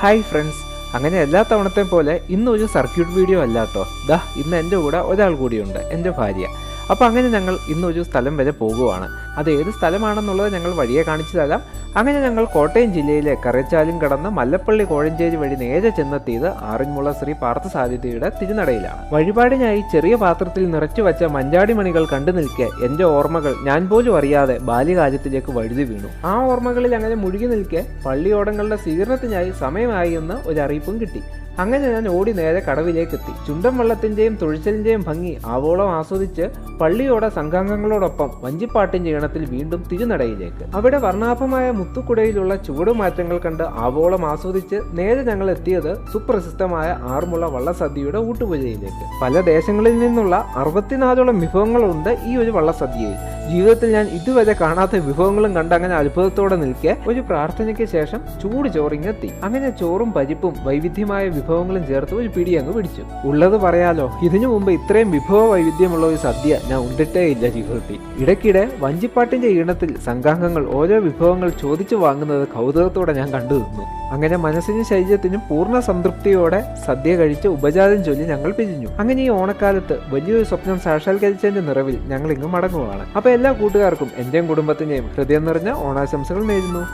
Hi friends അങ്ങനെ എല്ലാ തവണത്തെയും പോലെ ഇന്നൊരു സർക്യൂട്ട് വീഡിയോ അല്ല കേട്ടോ ദാ ഇന്ന് എന്റെ കൂടെ ഒരാൾ കൂടിയുണ്ട്. എന്റെ ഭാര്യ. അപ്പോൾ അങ്ങനെ ഞങ്ങൾ ഇന്ന് ഒരു സ്ഥലം വരെ പോകുവാണ്. അത് ഏത് സ്ഥലമാണെന്നുള്ളത് ഞങ്ങൾ വഴിയെ കാണിച്ചു തരാം. അങ്ങനെ ഞങ്ങൾ കോട്ടയം ജില്ലയിലെ കരച്ചാലും കടന്ന് മല്ലപ്പള്ളി കോഴഞ്ചേരി വഴി നേരെ ചെന്നെത്തിയത് ആറിന്മുള ശ്രീ പാർത്ഥസാരഥിയുടെ തിരുനടയിലാണ്. വഴിപാടിനായി ചെറിയ പാത്രത്തിൽ നിറച്ചു വച്ച മഞ്ചാടി മണികൾ കണ്ടു നിൽക്കെ എന്റെ ഓർമ്മകൾ ഞാൻ പോലും അറിയാതെ ബാല്യകാലത്തിലേക്ക് വഴുതി വീണു. ആ ഓർമ്മകളിൽ അങ്ങനെ മുഴുകി നിൽക്കെ പള്ളിയോടങ്ങളുടെ സ്വീകരണത്തിനായി സമയമായി എന്ന് ഒരു അറിയിപ്പും കിട്ടി. അങ്ങനെ ഞാൻ ഓടി നേരെ കടവിലേക്ക് എത്തി ചുണ്ടൻ വെള്ളത്തിന്റെയും തൊഴിച്ചലിന്റെയും ഭംഗി ആവോളം ആസ്വദിച്ച് പള്ളിയോടെ സംഘാംഗങ്ങളോടൊപ്പം വഞ്ചിപ്പാട്ടിന്റെ ഈണത്തിൽ വീണ്ടും തിരുനടയിലേക്ക്. അവിടെ വർണാഭമായ മുത്തുക്കുടയിലുള്ള ചുവടുമാറ്റങ്ങൾ കണ്ട് ആവോളം ആസ്വദിച്ച് നേരെ ഞങ്ങൾ എത്തിയത് സുപ്രസിദ്ധമായ ആറുമുള വള്ളസദ്യയുടെ ഊട്ടുപുഴയിലേക്ക്. പല ദേശങ്ങളിൽ നിന്നുള്ള അറുപത്തിനാലോളം വിഭവങ്ങളുണ്ട് ഈ ഒരു വള്ളസദ്യയിൽ. ജീവിതത്തിൽ ഞാൻ ഇതുവരെ കാണാത്ത വിഭവങ്ങളും കണ്ട് അങ്ങനെ അത്ഭുതത്തോടെ നിൽക്കെ ഒരു പ്രാർത്ഥനയ്ക്ക് ശേഷം ചൂട് ചോറിങ്ങെത്തി. അങ്ങനെ ചോറും പരിപ്പും വൈവിധ്യമായ വിഭവങ്ങളും ചേർത്ത് ഒരു പിടി അങ്ങ് പിടിച്ചു. ഉള്ളത് പറയാലോ ഇതിനു മുമ്പ് ഇത്രയും വിഭവ വൈവിധ്യമുള്ള ഒരു സദ്യ ഞാൻ ഉണ്ടിട്ടേ ഇല്ല ജീവിതത്തിൽ ഇടയ്ക്കിടെ വഞ്ചിപ്പാട്ടിന്റെ ഈണത്തിൽ സംഘാംഗങ്ങൾ ഓരോ വിഭവങ്ങൾ ചോദിച്ചു വാങ്ങുന്നത് കൗതുകത്തോടെ ഞാൻ കണ്ടു നിന്നു. അങ്ങനെ മനസ്സിനും ശരീരത്തിനും പൂർണ സംതൃപ്തിയോടെ സദ്യ കഴിച്ച് ഉപചാരം ചൊല്ലി ഞങ്ങൾ പിരിഞ്ഞു. അങ്ങനെ ഈ ഓണക്കാലത്ത് വലിയൊരു സ്വപ്നം സാക്ഷാത്കരിച്ചതിന്റെ നിറവിൽ ഞങ്ങൾ ഇങ്ങ് മടങ്ങുവാണ്. അപ്പൊ എല്ലാ കൂട്ടുകാർക്കും എന്റെയും കുടുംബത്തിന്റെയും ഹൃദയം നിറഞ്ഞ ഓണാശംസകൾ നേരുന്നു.